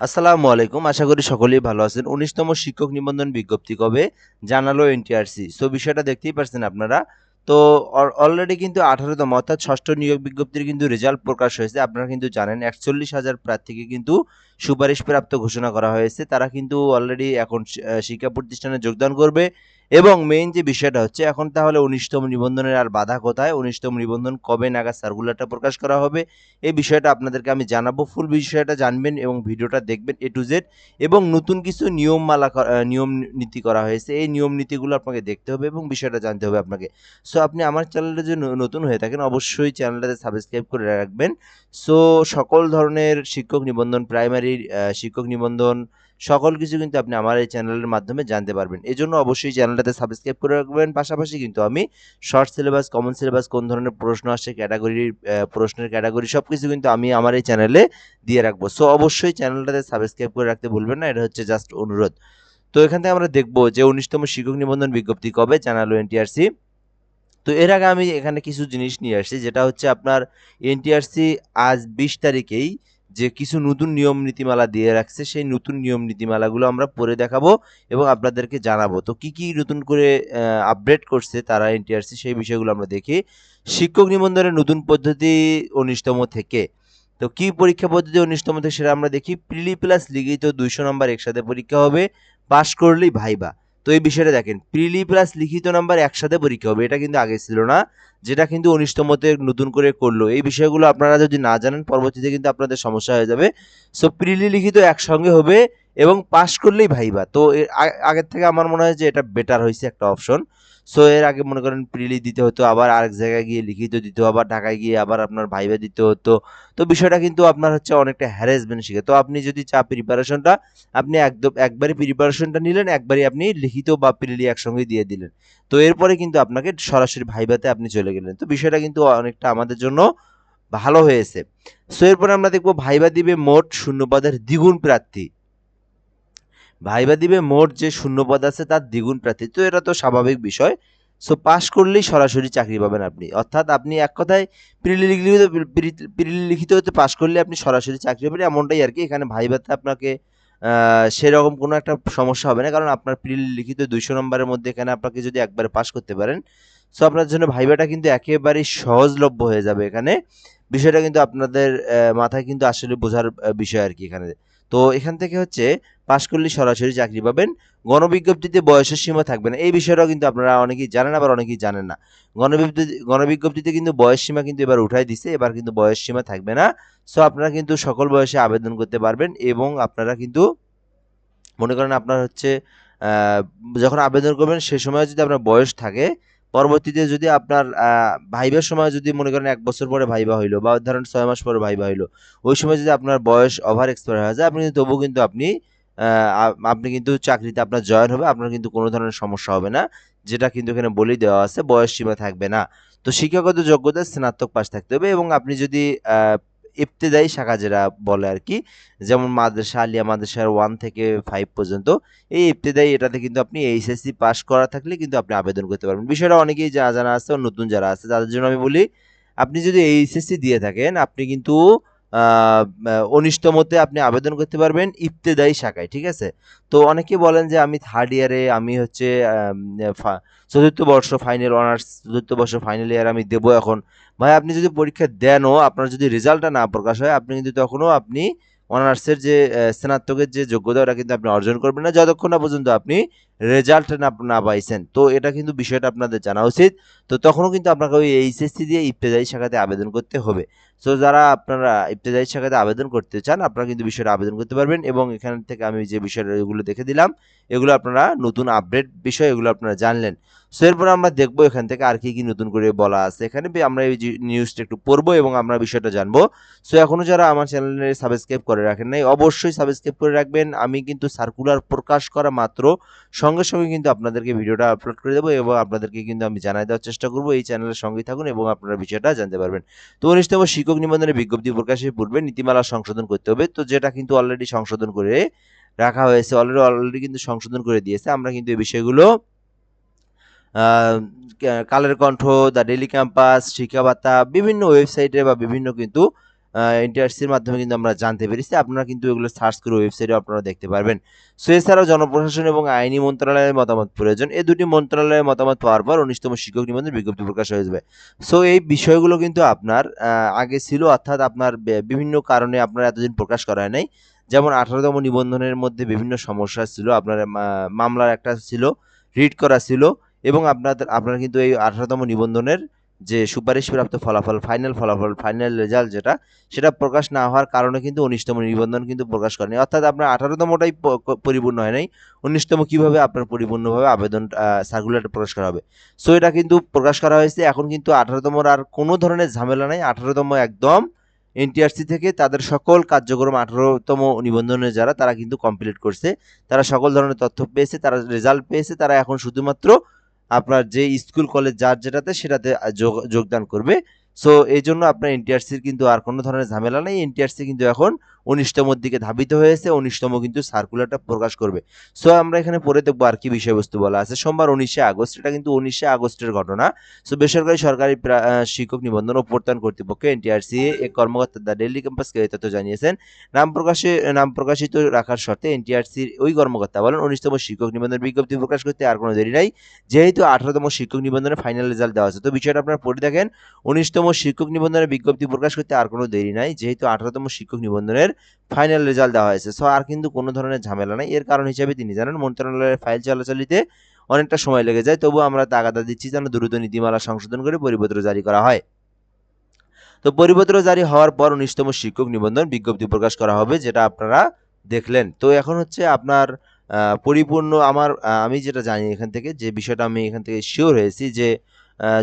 আসসালামু আলাইকুম, আশা করি সকলেই ভালো আছেন। উনিশতম শিক্ষক নিবন্ধন বিজ্ঞপ্তি কবে? জানালো এনটিআরসি সো বিষয়টা দেখতেই পারছেন আপনারা। তো অলরেডি কিন্তু আঠারোতম, অর্থাৎ ষষ্ঠ নিয়োগ বিজ্ঞপ্তির কিন্তু রেজাল্ট প্রকাশ হয়েছে। আপনারা কিন্তু জানেন, একচল্লিশ হাজার প্রার্থীকে কিন্তু সুপারিশ প্রাপ্ত ঘোষণা করা হয়েছে। তারা কিন্তু অলরেডি এখন শিক্ষা প্রতিষ্ঠানে যোগদান করবে। এবং মেইন যে বিষয়টা হচ্ছে, এখন তাহলে উনিশতম নিবন্ধনের আর বাধা কোথায়? উনিশতম নিবন্ধন কবে নাগাদ সার্কুলারটা প্রকাশ করা হবে? এই বিষয়টা আপনাদেরকে আমি জানাব। ফুল বিষয়টা জানবেন এবং ভিডিওটা দেখবেন এ টু জেড এবং নতুন কিছু নিয়মমালা নিয়ম নীতি করা হয়েছে। এই নিয়ম নীতিগুলো আপনাকে দেখতে হবে এবং বিষয়টা জানতে হবে আপনাকে। সো আপনি আমার চ্যানেলে যে নতুন হয়ে থাকেন, অবশ্যই চ্যানেলটাতে সাবস্ক্রাইব করে রাখবেন। সো সকল ধরনের শিক্ষক নিবন্ধন প্রাইমারি শিক্ষক নিবন্ধন সকল কিছু কিন্তু আপনি আমার এই চ্যানেলের মাধ্যমে জানতে পারবেন। এই জন্য অবশ্যই চ্যানেলটাতে সাবস্ক্রাইব করে রাখবেন। পাশাপাশি কিন্তু আমি শর্ট সিলেবাস কমন সিলেবাস কোন ধরনের প্রশ্ন আসে ক্যাটাগরির প্রশ্নের ক্যাটাগরি সব কিছু কিন্তু আমি আমার এই চ্যানেলে দিয়ে রাখব। সো অবশ্যই চ্যানেলটাতে সাবস্ক্রাইব করে রাখতে ভুলবেন না। এটা হচ্ছে জাস্ট অনুরোধ। তো এখান থেকে আমরা দেখব যে উনিশতম শিক্ষক নিবন্ধন বিজ্ঞপ্তি কবে? জানালো এনটিআরসি তো এর আগে আমি এখানে কিছু জিনিস নিয়ে আসছি, যেটা হচ্ছে আপনার এনটিআরসি আজ বিশ তারিখেই যে কিছু নতুন নিয়ম নীতিমালা দিয়ে রাখছে, সেই নতুন নিয়ম নীতিমালাগুলো আমরা পড়ে দেখাবো এবং আপনাদেরকে জানাব। তো কি কি নতুন করে আপডেট করছে তারা এনটিআরসি সেই বিষয়গুলো আমরা দেখি। শিক্ষক নিবন্ধনের নতুন পদ্ধতি উনিশতম থেকে। তো কি পরীক্ষা পদ্ধতি উনিশতম থেকে সেটা আমরা দেখি। প্রিলি প্লাস লিখিত দুইশো নম্বর একসাথে পরীক্ষা হবে। পাশ করলেই ভাইবা। তো এই বিষয়টা দেখেন প্রিলি প্লাস লিখিত নাম্বার একসাথে পরীক্ষা হবে, এটা কিন্তু আগে ছিল না, যেটা কিন্তু উনিশতমতে নতুন করে করল। এই বিষয়গুলো আপনারা যদি না জানেন, পরবর্তীতে কিন্তু আপনাদের সমস্যা হয়ে যাবে। সো প্রিলি লিখিত একসঙ্গে হবে এবং পাশ করলেই ভাইবা তো আগের থেকে আমার মনে হয় যে এটা বেটার হয়েছে একটা অপশন সো এর আগে মনে করেন প্রিলি দিতে হতো, আবার আরেক জায়গায় গিয়ে লিখিত দিতে, আবার ঢাকায় গিয়ে আবার আপনার ভাইবা দিতে হতো। তো বিষয়টা কিন্তু আপনার হচ্ছে অনেকটা হ্যারাসমেন্ট শিখে। তো আপনি যদি চা প্রিপারেশনটা আপনি একদম একবারই প্রিপারেশনটা নিলেন, একবারই আপনি লিখিত বা প্রিলি একসঙ্গে দিয়ে দিলেন। তো এরপরে কিন্তু আপনাকে সরাসরি ভাইভাতে আপনি চলে গেলেন। তো বিষয়টা কিন্তু অনেকটা আমাদের জন্য ভালো হয়েছে। সো এরপরে আমরা দেখব ভাইবা দিবে মোট শূন্যপদের দ্বিগুণ প্রার্থী। ভাইবা দিবে মোট যে শূন্যপদ আছে তার দ্বিগুণ প্রার্থী। তো এটা তো স্বাভাবিক বিষয়। সো পাশ করলেই সরাসরি চাকরি পাবেন আপনি। অর্থাৎ আপনি এক কথায় প্রিলি লিখিত প্রিলি লিখিত হতে পাশ করলে আপনি সরাসরি চাকরি পাবেন। এমনটাই আর কি। এখানে ভাইভাতে আপনাকে সেরকম কোনো একটা সমস্যা হবে না। কারণ আপনার প্রিলি লিখিত দুইশো নম্বরের মধ্যে এখানে আপনাকে যদি একবারে পাশ করতে পারেন সো আপনার জন্য ভাইবাটা কিন্তু একেবারেই সহজলভ্য হয়ে যাবে এখানে। বিষয়টা কিন্তু আপনাদের মাথায় কিন্তু আসলে বোঝার বিষয় আর কি এখানে। তো এখান থেকে হচ্ছে পাশ করলে সরাসরি চাকরি পাবেন। গণবিজ্ঞপ্তিতে বয়সের সীমা থাকবে না। এই বিষয়টাও কিন্তু আপনারা অনেকেই জানেন, আবার অনেকেই জানেন না। গণবিজ্ঞপ্তি, গণবিজ্ঞপ্তিতে কিন্তু বয়স সীমা কিন্তু এবার উঠাই দিছে, এবার কিন্তু বয়স সীমা থাকবে না। সো আপনারা কিন্তু সকল বয়সে আবেদন করতে পারবেন এবং আপনারা কিন্তু, মনে করেন আপনার হচ্ছে যখন আবেদন করবেন সে সময় যদি আপনার বয়স থাকে, পরবর্তীতে যদি আপনার ভাইবার সময় যদি মনে করেন এক বছর পরে ভাইবা হইল বা ধরেন ছয় মাস পরে ভাইবা হইল, ওই সময় যদি আপনার বয়স ওভার এক্সপায়ার হয়ে যায়, আপনি তবুও কিন্তু আপনি আপনি কিন্তু চাকরিতে আপনার জয়েন হবে আপনার কিন্তু কোনো ধরনের সমস্যা হবে না যেটা কিন্তু এখানে বলেই দেওয়া আছে বয়স সীমা থাকবে না। তো শিক্ষাগত যোগ্যতা স্নাতক পাশ থাকতে হবে এবং আপনি যদি আহ, ইবতেদায়ী শাখা যেটা বলে আর কি যেমন মাদ্রাসা আলিয়া মাদ্রাসার ওয়ান থেকে ফাইভ পর্যন্ত এই ইবতেদায়ী এটাতে কিন্তু আপনি এইচএসসি পাস করা থাকলে কিন্তু আপনি আবেদন করতে পারবেন। বিষয়টা অনেকেই যা জানা আছে নতুন যারা আছে তাদের জন্য আমি বলি আপনি যদি এইচএসসি দিয়ে থাকেন আপনি কিন্তু উনিশতমতে আপনি আবেদন করতে পারবেন ইফতেদায়ী শাখায়, ঠিক আছে? তো অনেকে বলেন যে আমি থার্ড ইয়ারে আমি হচ্ছে চতুর্থ বর্ষ ফাইনাল অনার্স চতুর্থ বর্ষ ফাইনাল ইয়ার আমি দেবো এখন। ভাই, আপনি যদি পরীক্ষা দেনও, আপনার যদি রেজাল্টটা না প্রকাশ হয়, আপনি কিন্তু তখনও আপনি অনার্সের যে স্নাতকের যে যোগ্যতা, ওটা কিন্তু আপনি অর্জন করবেন না, যতক্ষণ না পর্যন্ত আপনি রেজাল্ট না না পাইছেন। তো এটা কিন্তু বিষয়টা আপনাদের জানা উচিত। তো তখনও কিন্তু আপনাকে ওই এইচএসসি দিয়ে ইবতেদায়ী শাখাতে আবেদন করতে হবে। সো যারা আপনারা ইবতেদায়ী শাখাতে আবেদন করতে চান, আপনারা কিন্তু বিষয়টা আবেদন করতে পারবেন এবং এখান থেকে আমি যে বিষয়গুলো দেখে দিলাম, এগুলো আপনারা নতুন আপডেট বিষয়, এগুলো আপনারা জানলেন। সো এরপর আমরা দেখব এখান থেকে আর কি কি নতুন করে বলা আছে। এখানে আমরা এই নিউজটা একটু পড়ব এবং আমরা বিষয়টা জানব। সো এখনও যারা আমার চ্যানেলে সাবস্ক্রাইব করে রাখেন নাই, অবশ্যই সাবস্ক্রাইব করে রাখবেন। আমি কিন্তু সার্কুলার প্রকাশ করা মাত্র সঙ্গে সঙ্গে কিন্তু আপনাদেরকে ভিডিওটা আপলোড করে দেবো এবং আপনাদেরকে কিন্তু আমি জানাই দেওয়ার চেষ্টা করব এই চ্যানেলের সঙ্গেই থাকুন এবং আপনারা বিষয়টা জানতে পারবেন। তো উনিশতম শিক্ষক নিবন্ধনের বিজ্ঞপ্তি প্রকাশের পূর্বে নীতিমালা সংশোধন করতে হবে। তো যেটা কিন্তু অলরেডি সংশোধন করে রাখা হয়েছে অলরেডি অলরেডি কিন্তু সংশোধন করে দিয়েছে। আমরা কিন্তু এই বিষয়গুলো Kaler Kantho the daily campus শিক্ষা বার্তা, বিভিন্ন ওয়েবসাইটে বা বিভিন্ন কিন্তু এনটিআরসির মাধ্যমে কিন্তু আমরা জানতে পেরেছি। আপনারা কিন্তু এগুলো সার্চ করে ওয়েবসাইটে আপনারা দেখতে পারবেন। সো এছাড়াও জনপ্রশাসন এবং আইনি মন্ত্রণালয়ের মতামত প্রয়োজন এই দুটি মন্ত্রণালয়ের মতামত পাওয়ার পর উনিশতম শিক্ষক নিবন্ধন বিজ্ঞপ্তি প্রকাশ হয়ে যাবে। সো এই বিষয়গুলো কিন্তু আপনার আগে ছিল, অর্থাৎ আপনার বিভিন্ন কারণে আপনার এতদিন প্রকাশ করা হয় নাই। যেমন আঠারোতম নিবন্ধনের মধ্যে বিভিন্ন সমস্যা ছিল, আপনার মামলার একটা ছিল রিড করা ছিল এবং আপনাদের, আপনার কিন্তু এই আঠারোতম নিবন্ধনের যে সুপারিশপ্রাপ্ত ফলাফল ফাইনাল ফলাফল ফাইনাল রেজাল্ট যেটা, সেটা প্রকাশ না হওয়ার কারণে কিন্তু উনিশতম নিবন্ধন কিন্তু প্রকাশ করেনি। অর্থাৎ আপনার আঠারোতমটাই পরিপূর্ণ হয় নাই। উনিশতম কীভাবে আপনার পরিপূর্ণভাবে আবেদন সার্কুলারটা প্রকাশ করা হবে? সো এটা কিন্তু প্রকাশ করা হয়েছে। এখন কিন্তু আঠারোতমর আর কোনো ধরনের ঝামেলা নাই। আঠারোতম একদম এনটিআরসি থেকে তাদের সকল কার্যক্রম আঠারোতম নিবন্ধনে যারা, তারা কিন্তু কমপ্লিট করছে। তারা সকল ধরনের তথ্য পেয়েছে, তারা রেজাল্ট পেয়েছে। তারা এখন শুধুমাত্র আপনার যে স্কুল, কলেজ যার যেটাতে সেটাতে যোগ- যোগদান করবে। সো এই জন্য আপনার এনটিআরসির কিন্তু আর কোনো ধরনের ঝামেলা নেই। এনটিআরসি কিন্তু এখন উনিশতমর দিকে ধাবিত হয়েছে উনিশতম কিন্তু সার্কুলারটা প্রকাশ করবে। সো আমরা এখানে পড়ে দেখব আর কি বিষয়বস্তু বলা আছে। সোমবার উনিশে আগস্ট এটা কিন্তু উনিশে আগস্টের ঘটনা। সো বেসরকারি সরকারি শিক্ষক নিবন্ধন ও প্রত্যয়ন কর্তৃপক্ষ এনটিআরসি এক কর্মকর্তা দ্য ডেইলি ক্যাম্পাসকে এই তথ্য জানিয়েছেন। নাম প্রকাশে নাম প্রকাশিত রাখার শর্তে এনটিআরসির ওই কর্মকর্তা বলেন উনিশতম শিক্ষক নিবন্ধন বিজ্ঞপ্তি প্রকাশ করতে আর কোনো দেরি নাই। যেহেতু আঠারোতম শিক্ষক নিবন্ধনের ফাইনাল রেজাল্ট দেওয়া আছে তো বিষয়টা আপনারা পড়ে দেখেন। উনিশতম শিক্ষক নিবন্ধনের বিজ্ঞপ্তি প্রকাশ করতে আর কোনো দেরি নাই। যেহেতু আঠারোতম শিক্ষক নিবন্ধনের ফাইনাল রেজাল্ট দেওয়া হয়েছে। সো আর কিন্তু কোনো ধরনের ঝামেলা নাই। এর কারণ হিসেবে তিনি জানেন, মন্ত্রণালয়ের ফাইল চলাচলিতে অনেকটা সময় লেগে যায়। তবু আমরা তাগাদা দিচ্ছি যেন দ্রুত নীতিমালা সংশোধন করে পরিপত্র জারি করা হয়। তো পরিপত্র জারি হওয়ার পর উনিশতম শিক্ষক নিবন্ধন বিজ্ঞপ্তি প্রকাশ করা হবে, যেটা আপনারা দেখলেন। তো এখন হচ্ছে আপনার পরিপূর্ণ আমার আমি যেটা জানি এখান থেকে, যে বিষয়টা আমি এখান থেকে শিওর হয়েছি যে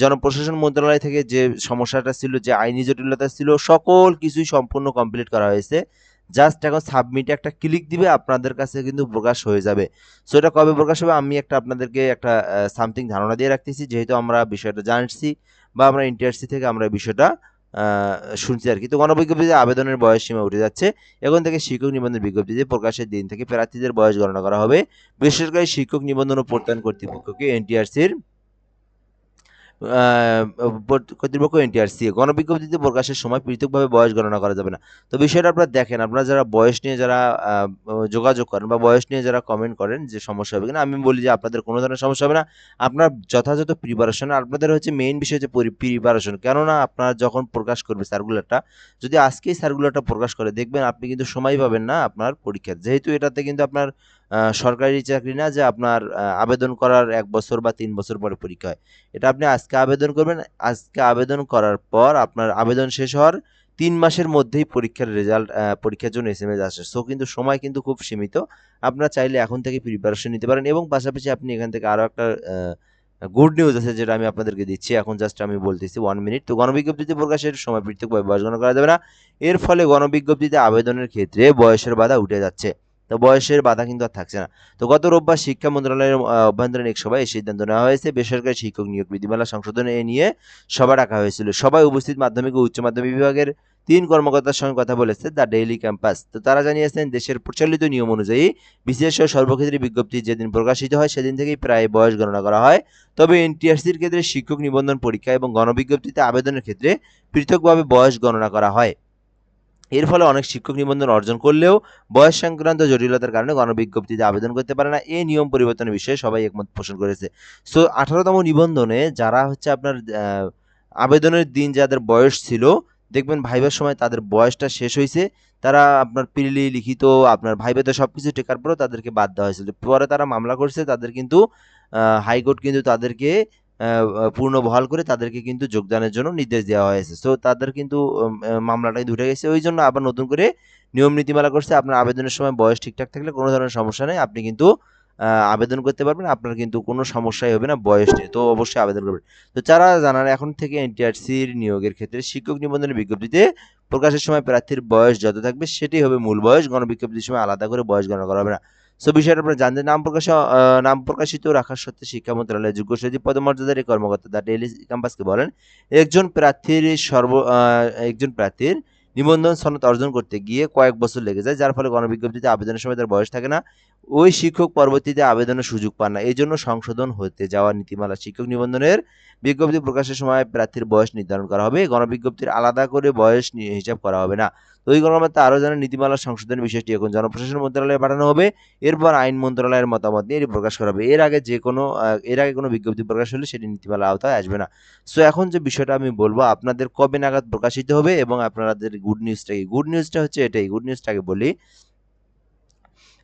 জনপ্রশাসন মন্ত্রণালয় থেকে যে সমস্যাটা ছিল, যে আইনি জটিলতা ছিল, সকল কিছুই সম্পূর্ণ কমপ্লিট করা হয়েছে। জাস্ট এখন সাবমিটে একটা ক্লিক দিবে, আপনাদের কাছে কিন্তু প্রকাশ হয়ে যাবে। সো এটা কবে প্রকাশ হবে? আমি একটা আপনাদেরকে একটা সামথিং ধারণা দিয়ে রাখতেছি, যেহেতু আমরা বিষয়টা জানছি বা আমরা এনটিআরসি থেকে আমরা বিষয়টা শুনছি আর কি। তো গণবিজ্ঞপ্তিতে আবেদনের বয়স সীমা উঠে যাচ্ছে। এখন থেকে শিক্ষক নিবন্ধন বিজ্ঞপ্তিতে প্রকাশের দিন থেকে প্রার্থীদের বয়স গণনা করা হবে। বেসরকারি শিক্ষক নিবন্ধন ও প্রত্যয়ন কর্তৃপক্ষকে এনটিআরসির কর্তৃপক্ষ এনটিআরসি গণবিজ্ঞপ্তিতে প্রকাশের সময় পৃথকভাবে বয়স গণনা করা যাবে না। তো বিষয়টা আপনারা দেখেন, আপনারা যারা বয়স নিয়ে যারা যোগাযোগ করেন বা বয়স নিয়ে যারা কমেন্ট করেন যে সমস্যা হবে কিনা, আমি বলি যে আপনাদের কোনো ধরনের সমস্যা হবে না। আপনার যথাযথ প্রিপারেশন আপনাদের হচ্ছে মেইন বিষয় হচ্ছে প্রিপারেশন কেননা আপনার যখন প্রকাশ করবে সার্কুলারটা যদি আজকেই সার্কুলারটা প্রকাশ করে, দেখবেন আপনি কিন্তু সময় পাবেন না আপনার পরীক্ষার। যেহেতু এটাতে কিন্তু আপনার সরকারি চাকরি না, যে আপনার আবেদন করার এক বছর বা তিন বছর পরে পরীক্ষা হয়। এটা আপনি আজকে আবেদন করবেন। আজকে আবেদন করার পর আপনার আবেদন শেষ হওয়ার তিন মাসের মধ্যেই পরীক্ষার রেজাল্ট পরীক্ষার জন্য এস এম এস আসে। সো কিন্তু সময় কিন্তু খুব সীমিত। আপনারা চাইলে এখন থেকে প্রিপারেশন নিতে পারেন এবং পাশাপাশি আপনি এখান থেকে আরও একটা গুড নিউজ আছে যেটা আমি আপনাদেরকে দিচ্ছি। এখন জাস্ট আমি বলতেছি ওয়ান মিনিট তো গণবিজ্ঞপ্তিতে প্রকাশের সময় পৃথকভাবে বয়স গণনা করা যাবে না। এর ফলে গণবিজ্ঞপ্তিতে আবেদনের ক্ষেত্রে বয়সের বাধা উঠে যাচ্ছে। তো বয়সের বাধা কিন্তু আর থাকছে না। তো গত রোববার শিক্ষা মন্ত্রণালয়ের অভ্যন্তরীণ এক সভায় এই সিদ্ধান্ত নেওয়া হয়েছে। বেসরকারি শিক্ষক নিয়োগ বিধিমালা সংশোধন এ নিয়ে সভা ডাকা হয়েছিল। সবাই উপস্থিত মাধ্যমিক ও উচ্চ মাধ্যমিক বিভাগের তিন কর্মকর্তার সঙ্গে কথা বলেছে দ্য ডেইলি ক্যাম্পাস। তো তারা জানিয়েছেন, দেশের প্রচলিত নিয়ম অনুযায়ী বিশেষ সর্বক্ষেত্রে বিজ্ঞপ্তি যেদিন প্রকাশিত হয় সেদিন থেকেই প্রায় বয়স গণনা করা হয়। তবে এনটিআরসির ক্ষেত্রে শিক্ষক নিবন্ধন পরীক্ষা এবং গণবিজ্ঞপ্তিতে আবেদনের ক্ষেত্রে পৃথকভাবে বয়স গণনা করা হয়। এর ফলে অনেক শিক্ষক নিবন্ধন অর্জন করলেও বয়স সংক্রান্ত জটিলতার কারণে গণবিজ্ঞপ্তিতে আবেদন করতে পারে না। এই নিয়ম পরিবর্তনের বিষয়ে সবাই একমত পোষণ করেছে। সো, আঠারোতম নিবন্ধনে যারা হচ্ছে আপনার আবেদনের দিন যাদের বয়স ছিল, দেখবেন ভাইবার সময় তাদের বয়সটা শেষ হয়েছে তারা আপনার পিলি লিখিত, আপনার ভাইবাতে সব কিছু টেকার পরেও তাদেরকে বাদ দেওয়া হয়েছিল পরে তারা মামলা করছে, তাদের কিন্তু হাইকোর্ট কিন্তু তাদেরকে পূর্ণ বহাল করে তাদেরকে কিন্তু যোগদানের জন্য নির্দেশ দেওয়া হয়েছে। সো তাদের কিন্তু মামলাটাই উঠে গেছে। ওই জন্য আবার নতুন করে নিয়ম নীতিমালা করছে। আপনার আবেদনের সময় বয়স ঠিকঠাক থাকলে কোনো ধরনের সমস্যা নেই। আপনি কিন্তু আবেদন করতে পারবেন। আপনার কিন্তু কোনো সমস্যাই হবে না বয়স নিয়ে। তো অবশ্যই আবেদন করবেন। তো যারা জানান এখন থেকে এনটিআরসির নিয়োগের ক্ষেত্রে শিক্ষক নিবন্ধনের বিজ্ঞপ্তিতে প্রকাশের সময় প্রার্থীর বয়স যত থাকবে সেটাই হবে মূল বয়স। গণবিজ্ঞপ্তির সময় আলাদা করে বয়স গণনা করা হবে না। সো বিষয়টা আপনারা জানতে নাম প্রকাশ নাম প্রকাশিত রাখার সত্ত্বে শিক্ষা মন্ত্রণালয়ের যোগ্য সচিব, পদমর্যাদার এই কর্মকর্তা দ্য ডেইলি ক্যাম্পাসকে বলেন, একজন প্রার্থীর সর্ব একজন প্রার্থীর নিবন্ধন সনদ অর্জন করতে গিয়ে কয়েক বছর লেগে যায়, যার ফলে গণবিজ্ঞপ্তিতে আবেদনের সময় তার বয়স থাকে না। ওই শিক্ষক পরবর্তীতে আবেদনের সুযোগ পান না। এই জন্য সংশোধন হতে যাওয়া নীতিমালা শিক্ষক নিবন্ধনের বিজ্ঞপ্তি প্রকাশের সময় প্রার্থীর বয়স নির্ধারণ করা হবে। গণবিজ্ঞপ্তির আলাদা করে বয়স হিসাব করা হবে না। ওই গণমাতা আরও জানেন, নীতিমালা সংশোধনের বিষয়টি এখন জনপ্রশাসন মন্ত্রণালয়ে পাঠানো হবে। এরপর আইন মন্ত্রণালয়ের মতামত নিয়ে এটি প্রকাশ করা হবে। এর আগে যে কোনো এর আগে কোনো বিজ্ঞপ্তি প্রকাশ হলে সেটি নীতিমালা আওতায় আসবে না। সো এখন যে বিষয়টা আমি বলব, আপনাদের কবে নাগাদ প্রকাশিত হবে এবং আপনাদের গুড নিউজটা কি? গুড নিউজটা হচ্ছে এটাই। গুড নিউজটাকে বলি।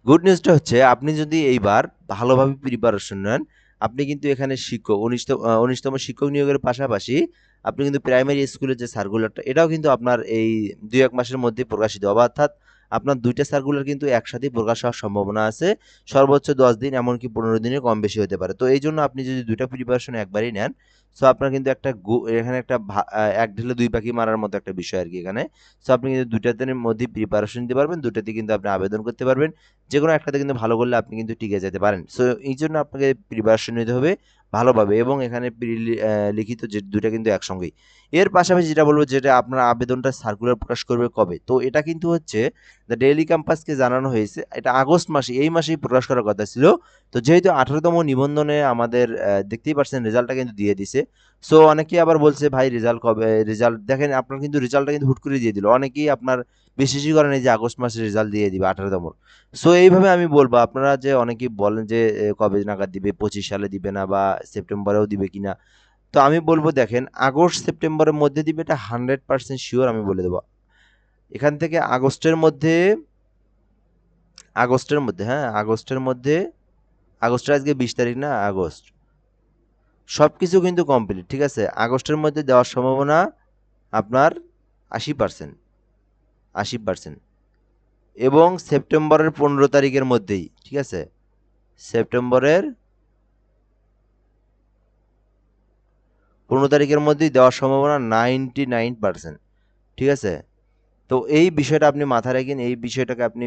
গুড নিউজটা হচ্ছে, আপনি যদি এইবার ভালোভাবে প্রিপারেশন নেন, আপনি কিন্তু এখানে শিক্ষক, উনিশতম উনিশতম শিক্ষক নিয়োগের পাশাপাশি আপনি কিন্তু প্রাইমারি স্কুলের যে সার্কুলারটা এটাও কিন্তু আপনার এই দুই এক মাসের মধ্যে প্রকাশিত হবে। অর্থাৎ আপনার দুইটা সার্কুলার কিন্তু একসাথেই প্রকাশ হওয়ার সম্ভাবনা আছে। সর্বোচ্চ দশ দিন, এমনকি পনেরো দিনের কম বেশি হতে পারে। তো এই জন্য আপনি যদি দুইটা প্রিপারেশন একবারই নেন সো আপনার কিন্তু একটা এখানে একটা এক ঢেলে দুই পাখি মারার মতো একটা বিষয় আর কি এখানে। সো আপনি কিন্তু দুইটাতে মধ্যে প্রিপারেশন দিতে পারবেন দুটাতে কিন্তু আপনি আবেদন করতে পারবেন। যে কোনো একটাতে কিন্তু ভালো করলে আপনি কিন্তু টিকে যেতে পারেন। সো এই জন্য আপনাকে প্রিপারেশন নিতে হবে। ভালোভাবে এবং এখানে লিখিত যে দুটা কিন্তু একসঙ্গেই। এর পাশাপাশি যেটা বলব যেটা আপনার আবেদনটা সার্কুলার প্রকাশ করবে কবে? তো এটা কিন্তু হচ্ছে দ্য ডেইলি ক্যাম্পাসকে জানানো হয়েছে, এটা আগস্ট মাসে, এই মাসেই প্রকাশ করার কথা ছিল। তো যেহেতু আঠারোতম নিবন্ধনে আমাদের দেখতেই পাচ্ছেন রেজাল্টটা কিন্তু দিয়ে দিছে। সো অনেকেই আবার বলছে, ভাই, রেজাল্ট কবে, রেজাল্ট, দেখেন আপনার কিন্তু রেজাল্টটা কিন্তু হুট করে দিয়ে দিল। অনেকেই আপনার করেন এই যে আগস্ট মাসে রেজাল্ট দিয়ে দিবে আঠারোতম সো এইভাবে আমি বলব, আপনারা যে অনেকেই বলেন যে কবে নাগাদ দিবে, পঁচিশ সালে দিবে না বা সেপ্টেম্বরেও দিবে কিনা, তো আমি বলব দেখেন, আগস্ট সেপ্টেম্বরের মধ্যে দিবে এটা হান্ড্রেড পার্সেন্ট শিওর আমি বলে দেবো। এখান থেকে আগস্টের মধ্যে আগস্টের মধ্যে হ্যাঁ আগস্টের মধ্যে, আগস্টের আজকে বিশ তারিখ না, আগস্ট। সব কিছু কিন্তু কমপ্লিট ঠিক আছে? আগস্টের মধ্যে দেওয়ার সম্ভাবনা আপনার আশি পার্সেন্ট আশি পার্সেন্ট এবং সেপ্টেম্বরের পনেরো তারিখের মধ্যেই, ঠিক আছে? সেপ্টেম্বরের পনেরো তারিখের মধ্যেই দেওয়ার সম্ভাবনা নাইনটি নাইন পার্সেন্ট ঠিক আছে? তো এই বিষয়টা আপনি মাথায় রাখেন, এই বিষয়টাকে আপনি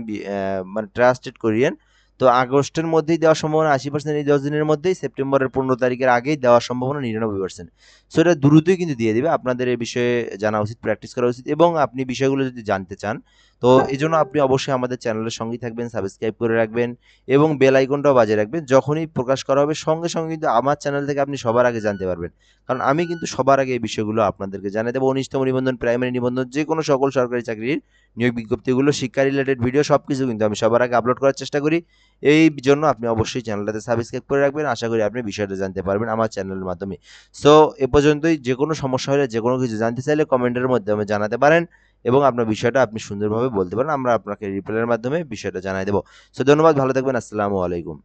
মানে ট্রাস্টেড করিয়েন। তো আগস্টের মধ্যেই দেওয়ার সম্ভাবনা আশি পার্সেন্ট এই দশ দিনের মধ্যেই, সেপ্টেম্বরের পনেরো তারিখের আগেই দেওয়ার সম্ভাবনা নিরানব্বই পার্সেন্ট সো এটা দ্রুতই কিন্তু দিয়ে দেবে। আপনাদের এই বিষয়ে জানা উচিত প্র্যাকটিস করা উচিত এবং আপনি বিষয়গুলো যদি জানতে চান তো এই জন্য আপনি অবশ্যই আমাদের চ্যানেলের সঙ্গেই থাকবেন সাবস্ক্রাইব করে রাখবেন এবং বেল আইকনটাও বাজিয়ে রাখবেন। যখনই প্রকাশ করা হবে, সঙ্গে সঙ্গে কিন্তু আমার চ্যানেল থেকে আপনি সবার আগে জানতে পারবেন। কারণ আমি কিন্তু সবার আগে এই বিষয়গুলো আপনাদেরকে জানিয়ে দেবো। উনিশতম নিবন্ধন প্রাইমারি নিবন্ধন, যে কোনো সকল সরকারি চাকরির নিয়োগ বিজ্ঞপ্তিগুলো, শিক্ষা রিলেটেড ভিডিও সব কিছু কিন্তু আমি সবার আগে আপলোড করার চেষ্টা করি। এই জন্য আপনি অবশ্যই চ্যানেলটাতে সাবস্ক্রাইব করে রাখবেন। আশা করি আপনি বিষয়টা জানতে পারবেন আমার চ্যানেলের মাধ্যমে। সো এ পর্যন্তই। যে কোনো সমস্যা হলে, যে কোনো কিছু জানতে চাইলে কমেন্টের মাধ্যমে জানাতে পারেন। এবং আপনার বিষয়টা আপনি সুন্দরভাবে বলতে পারেন, আমরা আপনাকে রিপ্লাইয়ের মাধ্যমে বিষয়টা জানাই দেবো। সো ধন্যবাদ, ভালো থাকবেন, আসসালামু আলাইকুম।